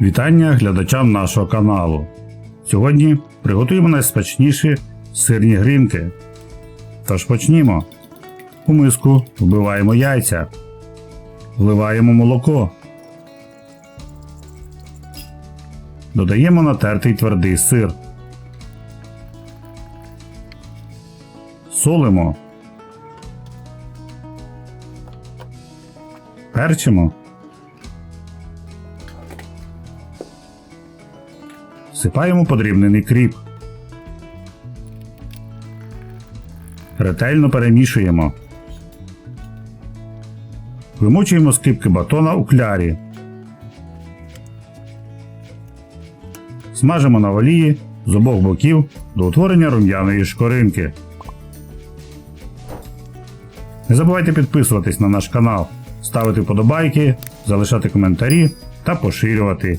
Вітання глядачам нашого каналу. Сьогодні приготуємо найсмачніші сирні грінки. Тож почнімо. У миску вбиваємо яйця, вливаємо молоко. Додаємо натертий твердий сир. Солимо. Перчимо. Сипаємо подрібнений кріп. Ретельно перемішуємо. Вимочуємо скипки батона у клярі. Смажимо на олії з обох боків до утворення рум'яної шкоринки. Не забувайте підписуватись на наш канал, ставити вподобайки, залишати коментарі та поширювати.